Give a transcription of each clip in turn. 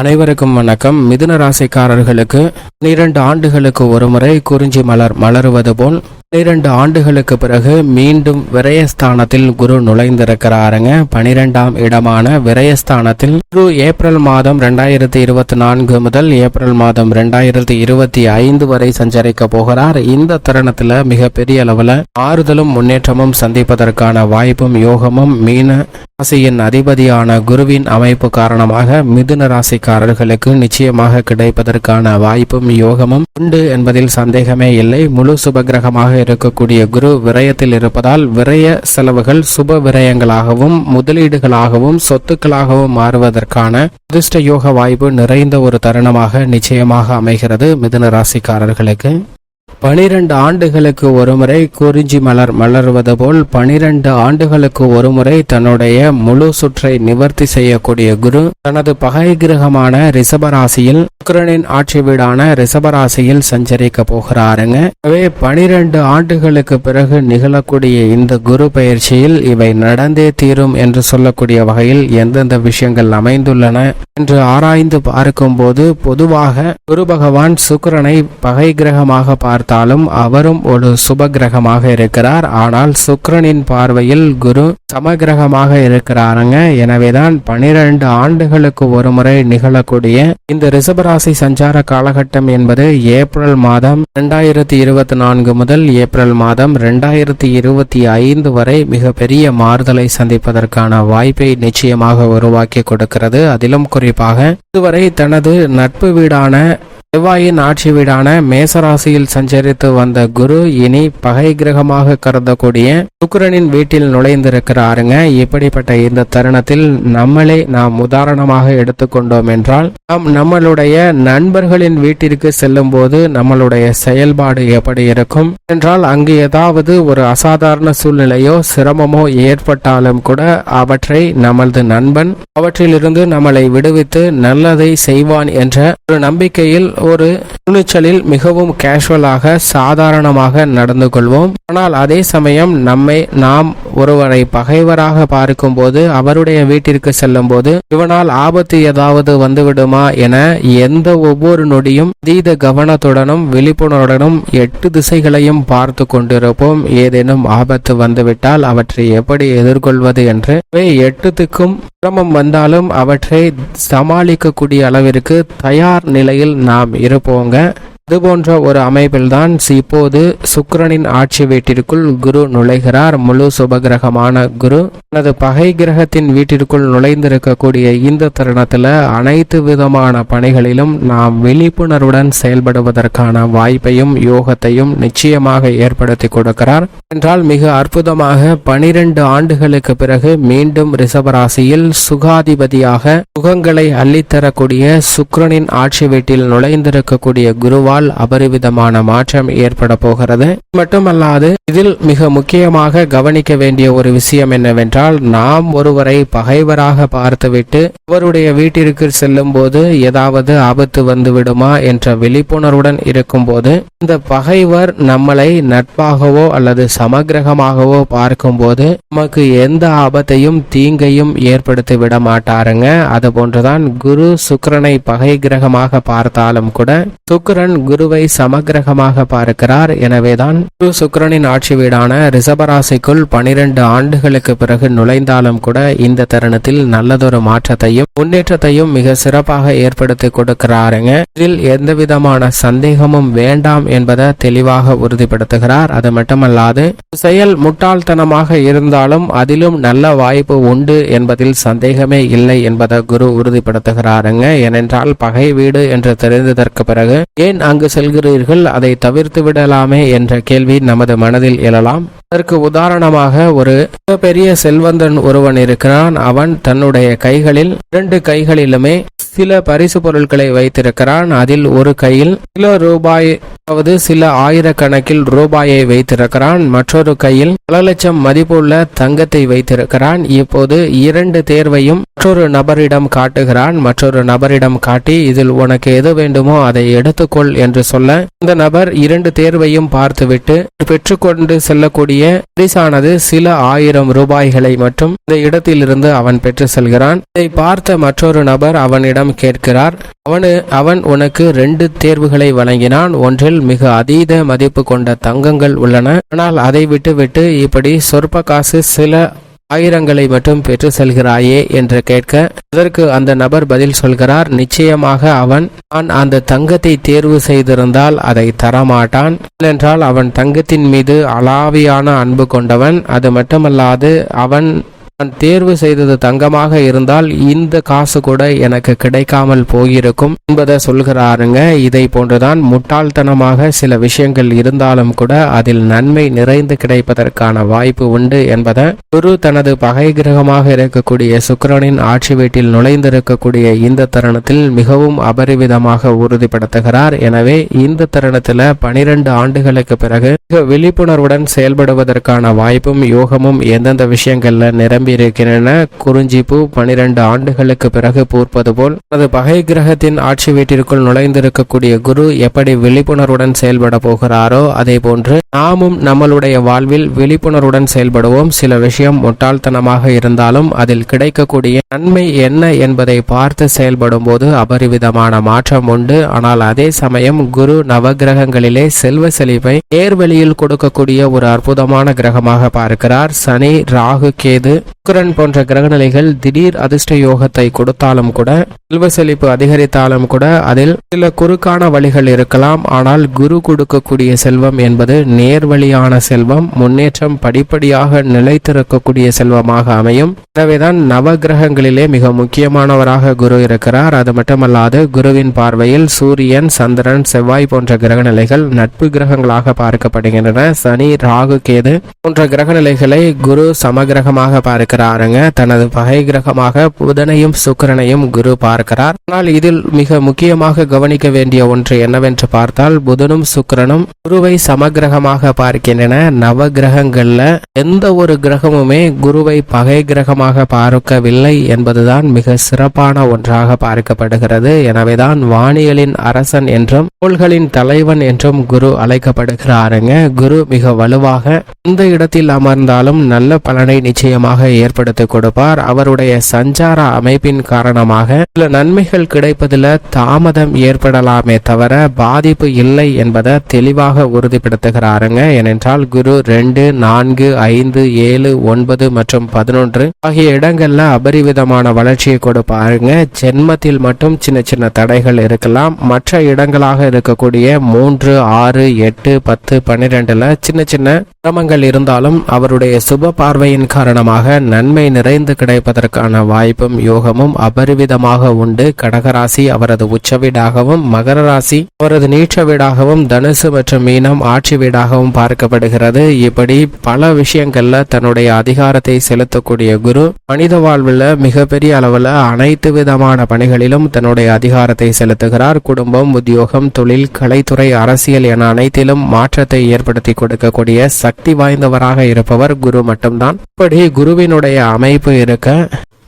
அனைவருக்கும் வணக்கம். மிதுன ராசிக்காரர்களுக்கு பனிரெண்டு ஆண்டுகளுக்கு ஒருமுறை குறிஞ்சி மலர் மலருவது போல் பனிரெண்டு ஆண்டுகளுக்கு பிறகு மீண்டும் விரயஸ்தானத்தில் குரு நுழைந்திருக்கிறாருங்க. பனிரெண்டாம் இடமான விரயஸ்தானத்தில் குரு ஏப்ரல் மாதம் ரெண்டாயிரத்தி இருபத்தி நான்கு முதல் ஏப்ரல் மாதம் ரெண்டாயிரத்தி இருபத்தி ஐந்து வரை சஞ்சரிக்க போகிறார். இந்த தருணத்துல மிகப்பெரிய அளவுல ஆறுதலும் முன்னேற்றமும் சந்திப்பதற்கான வாய்ப்பும் யோகமும் மீன ராசியின் அதிபதியான குருவின் அமைப்பு காரணமாக மிதுன ராசிக்காரர்களுக்கு நிச்சயமாக கிடைப்பதற்கான வாய்ப்பும் யோகமும் உண்டு என்பதில் சந்தேகமே இல்லை. முழு சுபகிரகமாக இருக்கக்கூடிய குரு விரயத்தில் இருப்பதால் விரய செலவுகள் சுப விரயங்களாகவும் முதலீடுகளாகவும் சொத்துக்களாகவும் மாறுவதற்கான அதிர்ஷ்ட யோக வாய்ப்பு நிறைந்த ஒரு தருணமாக நிச்சயமாக அமைகிறது மிதுன ராசிக்காரர்களுக்கு. பனிரெண்டு ஆண்டுகளுக்கு ஒருமுறை குறிஞ்சி மலர் மலர்வது போல் பனிரெண்டு ஆண்டுகளுக்கு ஒருமுறை தன்னுடைய முழு சுற்றை நிவர்த்தி செய்யக்கூடிய குரு. தனது பகை கிரகமான ரிஷபராசியில் சுக்கரனின் ஆட்சி வீடான ரிஷபராசியில் சஞ்சரிக்க போகிறாருங்க. எனவே பனிரெண்டு ஆண்டுகளுக்கு பிறகு நிகழக்கூடிய இந்த குரு பயிற்சியில் இவை நடந்தே தீரும் என்று சொல்லக்கூடிய வகையில் எந்தெந்த விஷயங்கள் அமைந்துள்ளன என்று ஆராய்ந்து பார்க்கும்போது பொதுவாக குரு பகவான் சுக்கிரனை பகை கிரகமாக பார்த்தாலும் அவரும் ஒரு சுப கிரகமாக இருக்கிறார். ஆனால் சுக்ரனின் பார்வையில் குரு சமகிரகமாக இருக்கிறாருங்க. எனவேதான் பனிரெண்டு ஆண்டுகளுக்கு ஒருமுறை நிகழக்கூடிய இந்த ரிசபராசி சஞ்சார காலகட்டம் என்பது ஏப்ரல் மாதம் இரண்டாயிரத்தி இருபத்தி நான்கு முதல் ஏப்ரல் மாதம் இரண்டாயிரத்தி இருபத்தி ஐந்து வரை மிகப்பெரிய மாறுதலை சந்திப்பதற்கான வாய்ப்பை நிச்சயமாக உருவாக்கி கொடுக்கிறது. அதிலும் குறிப்பாக இதுவரை தனது நட்பு வீடான செவ்வாயின் ஆட்சி வீடான மேசராசியில் சஞ்சரித்து வந்த குரு இனி பகை கிரகமாக கருதக்கூடிய சுக்கரனின் வீட்டில் நுழைந்திருக்கிறாருங்க. இப்படிப்பட்ட இந்த தருணத்தில் நம்மளே நாம் உதாரணமாக எடுத்துக்கொண்டோம் என்றால் நாம் நம்மளுடைய நண்பர்களின் வீட்டிற்கு செல்லும் போது நம்மளுடைய செயல்பாடு எப்படி இருக்கும்? என்றால் அங்கு ஏதாவது ஒரு அசாதாரண சூழ்நிலையோ சிரமமோ ஏற்பட்டாலும் கூட அவற்றை நமது நண்பன் அவற்றிலிருந்து நம்மளை விடுவித்து நல்லதை செய்வான் என்ற ஒரு நம்பிக்கையில் ஒரு துணிச்சலில் மிகவும் கேஷுவலாக சாதாரணமாக நடந்து கொள்வோம். ஆனால் அதே சமயம் நம்மை நாம் ஒருவரை பகைவராக பார்க்கும்போது அவருடைய வீட்டிற்கு செல்லும் போது இவனால் ஆபத்து ஏதாவது வந்துவிடுமா? என எந்த ஒவ்வொரு நொடியும் அதீத கவனத்துடனும் விழிப்புணர்வுடனும் எட்டு திசைகளையும் பார்த்து கொண்டிருப்போம். ஏதேனும் ஆபத்து வந்துவிட்டால் அவற்றை எப்படி எதிர்கொள்வது என்று. எட்டுத்துக்கும் சிரமம் வந்தாலும் அவற்றை சமாளிக்கக்கூடிய அளவிற்கு தயார் நிலையில் நாம் இருப்போங்க இதுபோன்ற ஒரு அமைப்பில்தான் இப்போது சுக்கரனின் ஆட்சி வீட்டிற்குள் குரு நுழைகிறார். முழு சுபகிரகமான குரு. தனது பகை கிரகத்தின் வீட்டிற்குள் நுழைந்திருக்கக்கூடிய இந்த தருணத்துல அனைத்து விதமான பணிகளிலும் நாம் விழிப்புணர்வுடன் செயல்படுவதற்கான வாய்ப்பையும் யோகத்தையும் நிச்சயமாக ஏற்படுத்தி கொடுக்கிறார். என்றால் மிக அற்புதமாக பனிரெண்டு ஆண்டுகளுக்கு பிறகு மீண்டும் ரிஷபராசியில் சுகாதிபதியாக சுகங்களை அள்ளித்தரக்கூடிய சுக்கரனின் ஆட்சி வீட்டில் நுழைந்திருக்கக்கூடிய குருவா வாழ் அபரிவிதமான மாற்றம் ஏற்பட போகிறது. மட்டுமல்லாது இதில் மிக முக்கியமாக கவனிக்க வேண்டிய ஒரு விஷயம் என்னவென்றால் நாம் ஒருவரை பகைவராக பார்த்துவிட்டு அவருடைய வீட்டிற்கு செல்லும் போது ஏதாவது ஆபத்து வந்து விடுமா என்ற விழிப்புணர்வுடன் இருக்கும்போது இந்த பகைவர் நம்மளை நட்பாகவோ அல்லது சமகிரகமாகவோ பார்க்கும்போது நமக்கு எந்த ஆபத்தையும் தீங்கையும் ஏற்படுத்தி விட மாட்டாருங்க. அது போன்றுதான் குரு சுக்கரனை பகை கிரகமாக பார்த்தாலும் கூட சுக்கிரன் குருவை சமகிரகமாக பார்க்கிறார். எனவேதான் குரு சுக்கிரனின் ஆட்சி வீடான ரிசபராசிக்குள் பனிரெண்டு ஆண்டுகளுக்கு பிறகு நுழைந்தாலும் கூட இந்த தருணத்தில் நல்லதொரு மாற்றத்தையும் முன்னேற்றத்தையும் மிக சிறப்பாக ஏற்படுத்தி கொடுக்கிறாருங்க. இதில் எந்த விதமான சந்தேகமும் வேண்டாம் என்பதை தெளிவாக உறுதிப்படுத்துகிறார். அது மட்டுமல்லாது செயல் முட்டாள்தனமாக இருந்தாலும் அதிலும் நல்ல வாய்ப்பு உண்டு என்பதில் சந்தேகமே இல்லை என்பதை குரு உறுதிப்படுத்துகிறாருங்க. ஏனென்றால் பகை வீடு என்று தெரிந்ததற்கு பிறகு ஏன் அங்கு செல்கிறீர்கள் அதை தவிர்த்து விடலாமே என்ற கேள்வி நமது மனதில் எழலாம். அதற்கு உதாரணமாக ஒரு மிகப்பெரிய செல்வந்தன் ஒருவன் இருக்கிறான். அவன் தன்னுடைய கைகளில் இரண்டு கைகளிலுமே சில பரிசு பொருட்களை வைத்திருக்கிறான். அதில் ஒரு கையில் சில ரூபாய் அதாவது சில ஆயிரக்கணக்கில் ரூபாயை வைத்திருக்கிறான். மற்றொரு கையில் பல லட்சம் மதிப்புள்ள தங்கத்தை வைத்திருக்கிறான். இப்போது இரண்டு தேர்வையும் மற்றொரு நபரிடம் காட்டுகிறான். மற்றொரு நபரிடம் காட்டி இதில் உனக்கு எது வேண்டுமோ அதை எடுத்துக்கொள் என்று சொல்ல இந்த நபர் இரண்டு தேர்வையும் பார்த்துவிட்டு பெற்றுக்கொண்டு செல்லக்கூடிய பரிசானது சில ஆயிரம் ரூபாய்களை மட்டும் இந்த இடத்திலிருந்து அவன் பெற்று செல்கிறான். இதை பார்த்த மற்றொரு நபர் அவனிடம் அவனிடம் கேட்கிறார். அவனு அவன் உனக்கு ரெண்டு தேர்வுகளை வழங்கினான். ஒன்றில் மிக அதீத மதிப்பு கொண்ட தங்கங்கள் உள்ளன. ஆனால் அதை விட்டுவிட்டு இப்படி சொற்ப காசு சில ஆயிரங்களை மட்டும் பெற்று செல்கிறாயே என்று கேட்க அதற்கு அந்த நபர் பதில் சொல்கிறார் நிச்சயமாக அவன் நான் அந்த தங்கத்தை தேர்வு செய்திருந்தால் அதை தரமாட்டான். ஏனென்றால் அவன் தங்கத்தின் மீது அலாவியான அன்பு கொண்டவன். அது மட்டுமல்லாது அவன் நான் தேர்வு செய்தது தங்கமாக இருந்தால் இந்த காசு கூட எனக்கு கிடைக்காமல் போயிருக்கும் என்பதை சொல்கிறாருங்க. இதை போன்றுதான் முட்டாள்தனமாக சில விஷயங்கள் இருந்தாலும் கூட அதில் நன்மை நிறைந்து கிடைப்பதற்கான வாய்ப்பு உண்டு என்பதை குரு தனது பகை கிரகமாக இருக்கக்கூடிய சுக்கரனின் ஆட்சி வீட்டில் நுழைந்திருக்கக்கூடிய இந்த தருணத்தில் மிகவும் அபரிவிதமாக உறுதிப்படுத்துகிறார். எனவே இந்த தருணத்தில் பனிரெண்டு ஆண்டுகளுக்கு பிறகு மிக விழிப்புணர்வுடன் செயல்படுவதற்கான வாய்ப்பும் யோகமும் எந்தெந்த விஷயங்கள்ல நிரம்பி இருக்கின்றன குறிஞ்சிப்பூ பனிரெண்டு ஆண்டுகளுக்கு பிறகு பூர்ப்பது போல் தனது பகை கிரகத்தின் ஆட்சி வீட்டிற்குள் நுழைந்திருக்கக்கூடிய குரு எப்படி விழிப்புணர்வுடன் செயல்பட போகிறாரோ அதே போன்று நாமும் நம்மளுடைய வாழ்வில் விழிப்புணர்வுடன் செயல்படுவோம். சில விஷயம் முட்டாள்தனமாக இருந்தாலும் அதில் கிடைக்கக்கூடிய நன்மை என்ன என்பதை பார்த்து செயல்படும் போது அபரிவிதமான மாற்றம் உண்டு. ஆனால் அதே சமயம் குரு நவகிரகங்களிலே செல்வ செழிப்பை நேர்வழியில் கொடுக்கக்கூடிய ஒரு அற்புதமான கிரகமாக பார்க்கிறார். சனி ராகு கேது சுக்கரன் போன்ற கிரகநிலைகள் திடீர் அதிர்ஷ்ட யோகத்தை கொடுத்தாலும் கூட செல்வ செழிப்பு அதிகரித்தாலும் கூட அதில் சில குறுக்கான வழிகள் இருக்கலாம். ஆனால் குரு கொடுக்கக்கூடிய செல்வம் என்பது நேர்வழியான செல்வம் முன்னேற்றம் படிப்படியாக நிலைத்திருக்கக்கூடிய செல்வமாக அமையும். எனவேதான் நவ கிரகங்களிலே மிக முக்கியமானவராக குரு இருக்கிறார். அது மட்டுமல்லாது குருவின் பார்வையில் சூரியன் சந்திரன் செவ்வாய் போன்ற கிரகநிலைகள் நட்பு கிரகங்களாக பார்க்கப்படுகின்றன. சனி ராகு கேது போன்ற கிரகநிலைகளை குரு சமகிரகமாக பார்க்கிறாருங்க. தனது பகை கிரகமாக புதனையும் சுக்கிரனையும் குரு பார்க்கிறார். ஆனால் இதில் மிக முக்கியமாக கவனிக்க வேண்டிய ஒன்று என்னவென்று பார்த்தால் புதனும் சுக்கிரனும் குருவை சமகிரகமாக பார்க்கின்றன. நவ கிரகங்கள்ல எந்த ஒரு கிரகமுமே குருவை பகை கிரகமாக பார்க்கவில்லை என்பதுதான் மிக சிறப்பான ஒன்றாக பார்க்கப்படுகிறது. எனவேதான் வானியலின் அரசன் என்றும் கோள்களின் தலைவன் என்றும் குரு அழைக்கப்படுகிறாருங்க. குரு மிக வலுவாக எந்த இடத்தில் அமர்ந்தாலும் நல்ல பலனை நிச்சயமாக ஏற்படுத்தி கொடுப்பார். அவருடைய சஞ்சார அமைப்பின் காரணமாக சில நன்மைகள் கிடைப்பதில் தாமதம் ஏற்படலாமே தவிர பாதிப்பு இல்லை என்பதை தெளிவாக உறுதிப்படுத்துகிறாருங்க. ஏனென்றால் குரு ரெண்டு நான்கு ஐந்து ஏழு ஒன்பது மற்றும் பதினொன்று ஆகிய இடங்கள்ல அபரிவிதமான வளர்ச்சியை கொடுப்பாருங்க. ஜென்மத்தில் மட்டும் சின்ன சின்ன தடைகள் இருக்கலாம். மற்ற இடங்களாக இருக்கக்கூடிய மூன்று ஆறு எட்டு பத்து பன்னிரெண்டுல சின்ன சின்ன சிரமங்கள் இருந்தாலும் அவருடைய சுப பார்வையின் காரணமாக நன்மை நிறைந்து கிடைப்பதற்கான வாய்ப்பும் யோகமும் அபரிவிதமாக உண்டு. கடகராசி அவரது உச்ச வீடாகவும் மகர ராசி அவரது நீச்ச வீடாகவும் தனுசு மற்றும் மீனம் ஆட்சி வீடாகவும் பார்க்கப்படுகிறது. இப்படி பல விஷயங்கள்ல தன்னுடைய அதிகாரத்தை செலுத்தக்கூடிய குரு மனித வாழ்வில் மிகப்பெரிய அளவில் அனைத்து விதமான பணிகளிலும் தன்னுடைய அதிகாரத்தை செலுத்துகிறார். குடும்பம் உத்தியோகம் தொழில் கலைத்துறை அரசியல் என அனைத்திலும் மாற்றத்தை ஏற்படுத்தி கொடுக்கக்கூடிய சக்தி வாய்ந்தவராக இருப்பவர் குரு மட்டும்தான். இப்படி குருவின் குருவினுடைய அமைப்பு இருக்க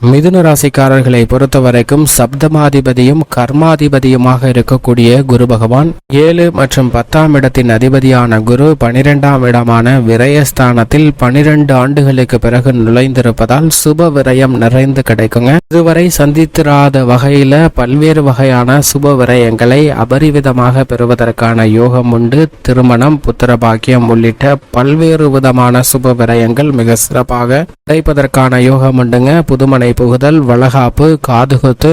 மிதுன ராசிக்காரர்களை பொறுத்த வரைக்கும் சப்தமாதிபதியும் கர்மாதிபதியுமாக இருக்கக்கூடிய குரு பகவான் ஏழு மற்றும் பத்தாம் இடத்தின் அதிபதியான குரு பனிரெண்டாம் இடமான விரயஸ்தானத்தில் பனிரெண்டு ஆண்டுகளுக்கு பிறகு நுழைந்திருப்பதால் சுப விரயம் நிறைந்து கிடைக்குங்க. இதுவரை சந்தித்திராத வகையில பல்வேறு வகையான சுப விரயங்களை அபரிவிதமாக பெறுவதற்கான யோகம் உண்டு. திருமணம் புத்திர பாக்கியம் உள்ளிட்ட பல்வேறு விதமான சுப விரயங்கள் மிக சிறப்பாக கிடைப்பதற்கான யோகம் உண்டுங்க. புதுமனை புகுதல் வளகாப்பு காதுகுத்து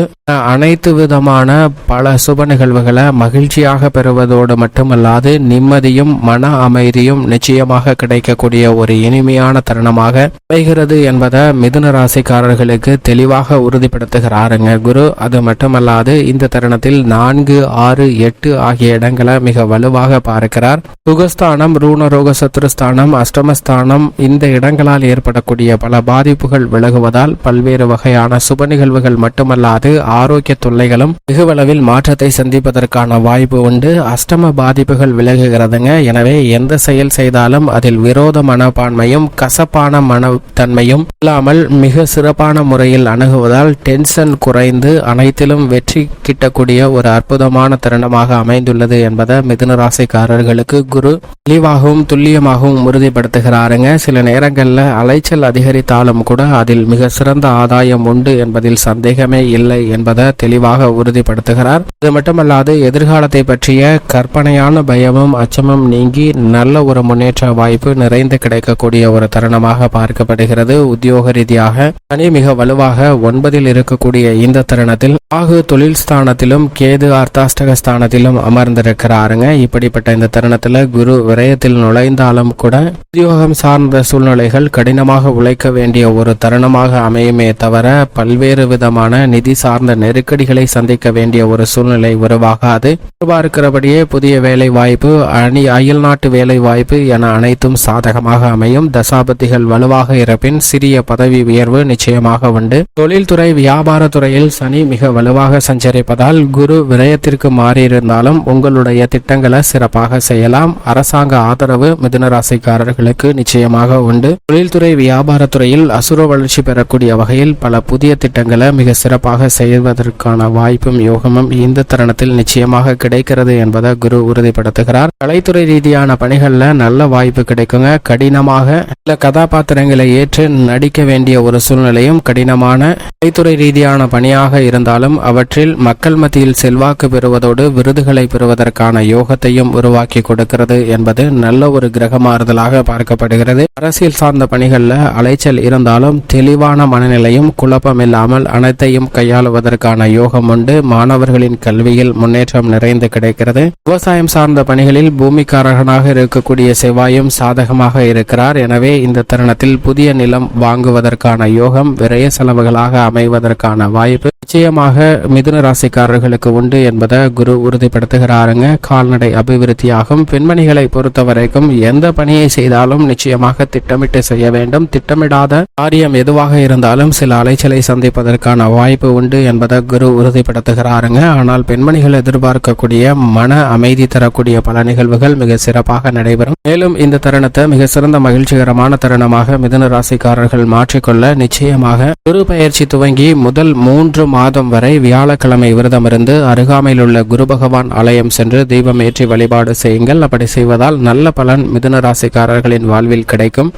அனைத்து விதமான பல சுப நிகழ்வுகளை மகிழ்ச்சியாக பெறுவதோடு மட்டுமல்லாது நிம்மதியும் மன அமைதியும் நிச்சயமாக கிடைக்கக்கூடிய ஒரு இனிமையான தருணமாக அமைகிறது என்பதை மிதுன ராசிக்காரர்களுக்கு தெளிவாக உறுதிப்படுத்துகிறாருங்க குரு. அது மட்டுமல்லாது இந்த தருணத்தில் நான்கு ஆறு எட்டு ஆகிய இடங்களை மிக வலுவாக பார்க்கிறார். சுகஸ்தானம் ரூணரோக சத்துருஸ்தானம் அஷ்டமஸ்தானம் இந்த இடங்களால் ஏற்படக்கூடிய பல பாதிப்புகள் விலகுவதால் பல்வேறு வகையான சுப நிகழ்வுகள் மட்டுமல்லாது ஆரோக்கிய தொல்லைகளும் வெகுவளவில் மாற்றத்தை சந்திப்பதற்கான வாய்ப்பு உண்டு. அஷ்டம பாதிப்புகள் விலகுகிறதுங்க. எனவே எந்த செயல் செய்தாலும் அதில் விரோத மனப்பான்மையும் கசப்பான மனத்தன்மையும் இல்லாமல் மிக சிறப்பான முறையில் அணுகுவதால் டென்ஷன் குறைந்து அனைத்திலும் வெற்றி கிட்டக்கூடிய ஒரு அற்புதமான தருணமாக அமைந்துள்ளது என்பதை மிதுன ராசிக்காரர்களுக்கு குரு தெளிவாகவும் துல்லியமாகவும் உறுதிப்படுத்துகிறாருங்க. சில நேரங்களில் அலைச்சல் அதிகரித்தாலும் கூட அதில் மிக சிறந்த ஆதாரம் ஆதாயம் உண்டு என்பதில் சந்தேகமே இல்லை என்பதை தெளிவாக உறுதிப்படுத்துகிறார். அது மட்டுமல்லாது எதிர்காலத்தை பற்றிய கற்பனையான பயமும் அச்சமும் நீங்கி நல்ல ஒரு முன்னேற்ற வாய்ப்பு நிறைந்து கிடைக்கக்கூடிய ஒரு தருணமாக பார்க்கப்படுகிறது. உத்தியோக ரீதியாக சனி மிக வலுவாக ஒன்பதில் இருக்கக்கூடிய இந்த தருணத்தில் ஆகு தொழில் ஸ்தானத்திலும் கேது அர்த்தாஷ்டக ஸ்தானத்திலும் அமர்ந்திருக்கிறாருங்க. இப்படிப்பட்ட இந்த தருணத்துல குரு விரயத்தில் நுழைந்தாலும் கூட உத்தியோகம் சார்ந்த சூழ்நிலைகள் கடினமாக உழைக்க வேண்டிய ஒரு தருணமாக அமையுமே தவிர பல்வேறு விதமான நிதி சார்ந்த நெருக்கடிகளை சந்திக்க வேண்டிய ஒரு சூழ்நிலை உருவாகாது. எதிர்பார்க்கிறபடியே புதிய வேலை வாய்ப்பு அணி அயல்நாட்டு வேலை வாய்ப்பு என அனைத்தும் சாதகமாக அமையும். தசாபதிகள் வலுவாக இருப்பின் சிறிய பதவி உயர்வு நிச்சயமாக உண்டு. தொழில்துறை வியாபார துறையில் சனி மிக வலுவாக சஞ்சரிப்பதால் குரு விரயத்திற்கு மாறியிருந்தாலும் உங்களுடைய திட்டங்களை சிறப்பாக செய்யலாம். அரசாங்க ஆதரவு மிதுனராசிக்காரர்களுக்கு நிச்சயமாக உண்டு. தொழில்துறை வியாபாரத்துறையில் அசுர வளர்ச்சி பெறக்கூடிய வகையில் பல புதிய திட்டங்களை மிக சிறப்பாக செய்வதற்கான வாய்ப்பும் யோகமும் இந்த தருணத்தில் நிச்சயமாக கிடைக்கிறது என்பதை குரு உறுதிப்படுத்துகிறார். கலைத்துறை ரீதியான பணிகளில் நல்ல வாய்ப்பு கிடைக்குங்க. கடினமாக சில கதாபாத்திரங்களை ஏற்று நடிக்க வேண்டிய ஒரு சூழ்நிலையும் கடினமான கலைத்துறை ரீதியான பணியாக இருந்தாலும் அவற்றில் மக்கள் மத்தியில் செல்வாக்கு பெறுவதோடு விருதுகளை பெறுவதற்கான யோகத்தையும் உருவாக்கி கொடுக்கிறது என்பது நல்ல ஒரு கிரக மாறுதலாக பார்க்கப்படுகிறது. அரசியல் சார்ந்த பணிகளில் அலைச்சல் இருந்தாலும் தெளிவான மனநிலையும் குழப்பம் குழப்பமில்லாமல் அனைத்தையும் கையாளுவதற்கான யோகம் உண்டு. மாணவர்களின் கல்வியில் முன்னேற்றம் நிறைந்து கிடைக்கிறது. விவசாயம் சார்ந்த பணிகளில் பூமிக்காரகனாக இருக்கக்கூடிய செவ்வாயும் சாதகமாக இருக்கிறார். எனவே இந்த தருணத்தில் புதிய நிலம் வாங்குவதற்கான யோகம் விரைய செலவுகளாக அமைவதற்கான வாய்ப்பு நிச்சயமாக மிதுன ராசிக்காரர்களுக்கு உண்டு என்பதை குரு உறுதிப்படுத்துகிறாருங்க. கால்நடை அபிவிருத்தியாகும். பெண்மணிகளை பொறுத்த வரைக்கும் எந்த பணியை செய்தாலும் நிச்சயமாக திட்டமிட்டு செய்ய வேண்டும். திட்டமிடாத காரியம் எதுவாக இருந்தாலும் சில அலைச்சலை சந்திப்பதற்கான வாய்ப்பு உண்டு என்பதை குரு உறுதிப்படுத்துகிறாருங்க. ஆனால் பெண்மணிகள் எதிர்பார்க்கக்கூடிய மன அமைதி தரக்கூடிய பல நிகழ்வுகள் மிக சிறப்பாக நடைபெறும். மேலும் இந்த தருணத்தை மிக சிறந்த மகிழ்ச்சிகரமான தருணமாக மிதுன ராசிக்காரர்கள் மாற்றிக்கொள்ள நிச்சயமாக குரு பயிற்சி துவங்கி முதல் மூன்று மாதம் வரை வியாழக்கிழமை விரதமிருந்து அருகாமையிலுள்ள குரு பகவான் ஆலயம் சென்று தீபம் ஏற்றி வழிபாடு செய்யுங்கள். அப்படி செய்வதால் நல்ல பலன் மிதுன ராசிக்காரர்களின் வாழ்வில் கிடைக்கும்.